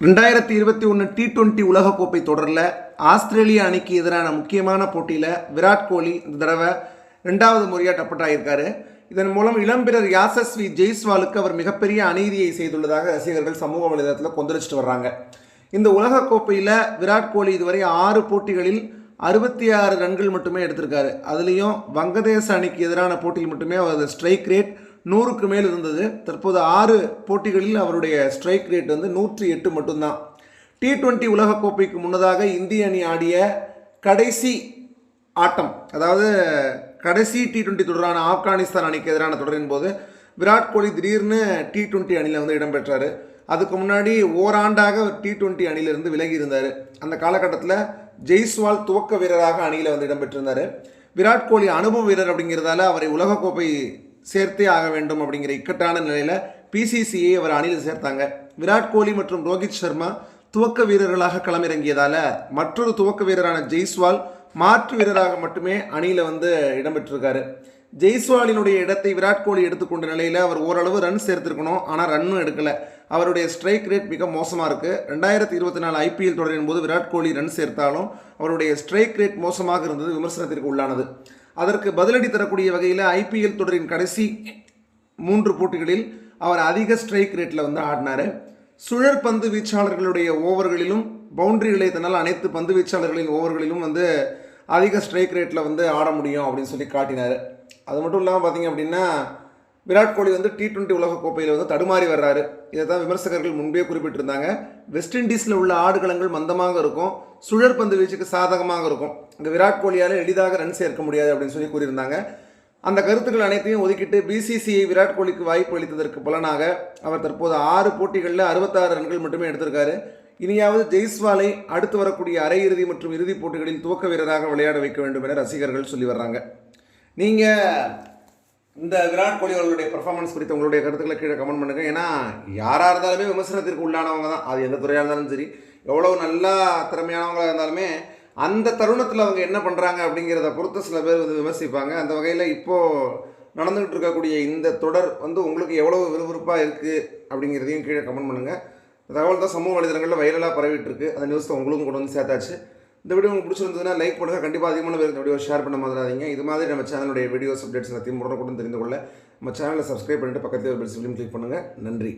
ரெண்டாயிரத்தி இருபத்தி ஒன்று டி டுவெண்ட்டி உலகக்கோப்பை தொடரில் ஆஸ்திரேலிய அணிக்கு எதிரான முக்கியமான போட்டியில் விராட் கோலி இந்த தடவை ரெண்டாவது முறையாக டப்பட்டாயிருக்காரு. இதன் மூலம் இளம்பிரர் யாசஸ்வி ஜெய்ஸ்வாலுக்கு அவர் மிகப்பெரிய அநீதியை செய்துள்ளதாக ரசிகர்கள் சமூக வலைதளத்தில் கொந்தளிச்சிட்டு வர்றாங்க. இந்த உலகக்கோப்பையில் விராட் கோலி இதுவரை ஆறு போட்டிகளில் அறுபத்தி ஆறு ரன்கள் மட்டுமே எடுத்திருக்காரு. அதுலேயும் வங்கதேச அணிக்கு எதிரான போட்டியில் மட்டுமே அவரது ஸ்ட்ரைக் ரேட் நூறுக்கு மேல் இருந்தது. தற்போது ஆறு போட்டிகளில் அவருடைய ஸ்ட்ரைக் ரேட் வந்து நூற்றி எட்டு மட்டும்தான். டி டுவெண்ட்டி உலகக்கோப்பைக்கு முன்னதாக இந்திய அணி ஆடிய கடைசி ஆட்டம் அதாவது கடைசி டி டுவெண்ட்டி தொடரான ஆப்கானிஸ்தான் அணிக்கு எதிரான தொடரின் போது விராட் கோலி திடீர்னு டி டுவெண்ட்டி அணியில் வந்து இடம்பெற்றார் அதுக்கு முன்னாடி ஓராண்டாக டி டுவெண்ட்டி அணியிலிருந்து விலகி இருந்தார். அந்த காலகட்டத்தில் ஜெய்ஸ்வால் துவக்க வீரராக அணியில் வந்து இடம்பெற்றிருந்தார் விராட் கோலி அனுபவ வீரர் அப்படிங்கிறதால அவரை உலகக்கோப்பை சேர்த்தே ஆக வேண்டும் அப்படிங்கிற இக்கட்டான நிலையில் பிசிசிஐ அவர் அணியில் சேர்த்தாங்க. விராட் கோலி மற்றும் ரோஹித் சர்மா துவக்க வீரர்களாக களமிறங்கியதால் மற்றொரு துவக்க வீரரான ஜெய்ஸ்வால் மாற்று வீரராக மட்டுமே அணியில் வந்து இடம்பெற்றிருக்காரு. ஜெய்ஸ்வாலினுடைய இடத்தை விராட் கோலி எடுத்துக்கொண்ட நிலையில் அவர் ஓரளவு ரன் சேர்த்துருக்கணும். ஆனால் ரன்னும் எடுக்கலை. அவருடைய ஸ்ட்ரைக் ரேட் மிக மோசமாக இருக்குது ரெண்டாயிரத்தி இருபத்தி நாலு ஐபிஎல் தொடரின் போது விராட் கோலி ரன் சேர்த்தாலும் அவருடைய ஸ்ட்ரைக் ரேட் மோசமாக இருந்தது விமர்சனத்திற்கு உள்ளானது. அதற்கு பதிலடி தரக்கூடிய வகையில் ஐபிஎல் தொடரின் கடைசி மூன்று போட்டிகளில் அவர் அதிக ஸ்ட்ரைக் ரேட்டில் வந்து ஆடினார். சுழற் பந்து வீச்சாளர்களுடைய ஓவர்களிலும் பவுண்டரிகளை தன்னால் அனைத்து பந்து வீச்சாளர்களின் ஓவர்களிலும் வந்து அதிக ஸ்ட்ரைக் ரேட்டில் வந்து ஆட முடியும் அப்படின்னு சொல்லி காட்டினார். அது மட்டும் இல்லாமல் பார்த்தீங்க அப்படின்னா விராட் கோலி வந்து டி டுவெண்ட்டி உலகக்கோப்பையில் வந்து தடுமாறி வர்றாரு. இதை தான் விமர்சகர்கள் முன்பே குறிப்பிட்டிருந்தாங்க. வெஸ்ட் இண்டீஸில் உள்ள ஆடுகளங்கள் மந்தமாக இருக்கும். சுழற் பந்து வீச்சுக்கு சாதகமாக இருக்கும். இந்த விராட் கோலியால் எளிதாக ரன் சேர்க்க முடியாது அப்படின்னு சொல்லி கூறியிருந்தாங்க. அந்த கருத்துக்கள் அனைத்தையும் ஒதுக்கிட்டு பிசிசிஐ விராட் கோலிக்கு வாய்ப்பு அளித்ததற்கு புலனாக அவர் தற்போது ஆறு போட்டிகளில் அறுபத்தாறு ரன்கள் மட்டுமே எடுத்திருக்காரு. இனியாவது ஜெய்ஸ்வாலை அடுத்து வரக்கூடிய அரையிறுதி மற்றும் இறுதிப் போட்டிகளில் துவக்க வீரராக விளையாட வைக்க வேண்டும் என ரசிகர்கள் சொல்லி வர்றாங்க. நீங்கள் இந்த விராட் கோலி அவர்களுடைய பெர்ஃபார்மன்ஸ் குறித்து உங்களுடைய கருத்துக்களை கீழே கமெண்ட் பண்ணுங்க. ஏன்னா யாராக இருந்தாலுமே விமர்சனத்திற்கு உள்ளானவங்க தான். அது எந்த துறையாக இருந்தாலும் சரி எவ்வளோ நல்லா திறமையானவங்களாக இருந்தாலுமே அந்த தருணத்தில் அவங்க என்ன பண்ணுறாங்க அப்படிங்கிறத பொறுத்து சில பேர் வந்து விமர்சிப்பாங்க. அந்த வகையில் இப்போது நடந்துகிட்டு இருக்கக்கூடிய இந்த தொடர் வந்து உங்களுக்கு எவ்வளோ விறுவிறுப்பாக இருக்குது அப்படிங்கிறதையும் கீழே கமெண்ட் பண்ணுங்கள் தகவல் தான் சமூக வலைதளங்களில் வைரலாக பரவிட்டு இருக்கு. அந்த நியூஸ் தான் உங்களுக்கும் கொண்டு வந்து சேர்த்தாச்சு. இந்த வீடியோ உங்களுக்கு பிடிச்சிருந்ததுன்னா லைக் பண்ணுங்கள் கண்டிப்பாக அதிகமான பேர் இந்த வீடியோ ஷேர் பண்ண மாதிராதீங்க இது மாதிரி நம்ம சேனலுடைய வீடியோஸ் அப்டேட்ஸ் எல்லாத்தையும் உடனுக்குடன் தெரிந்து கொள்ள நம்ம சேனலை சப்ஸ்கிரைப் பண்ணிட்டு பக்கத்தில் ஒரு பெல் சிம்லையும் கிளிக் பண்ணுங்கள் நன்றி.